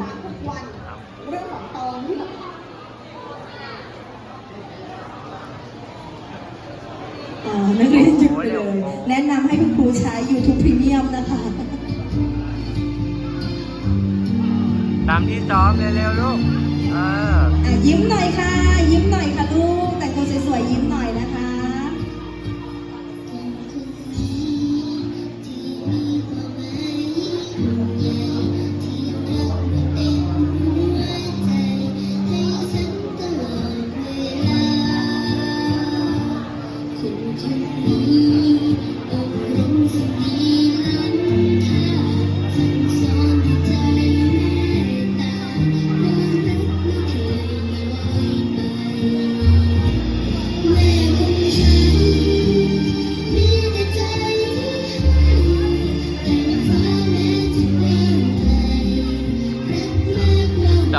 ตามทุกวันเรื่องของตองที่แบบ ของนักเรียนอยู่เลย แนะนำให้คุณครูใช้ YouTube Premium นะคะ ตามที่ซ้อมเร็วๆลูก เออยิ้มหน่อยค่ะ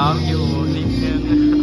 好有哦今天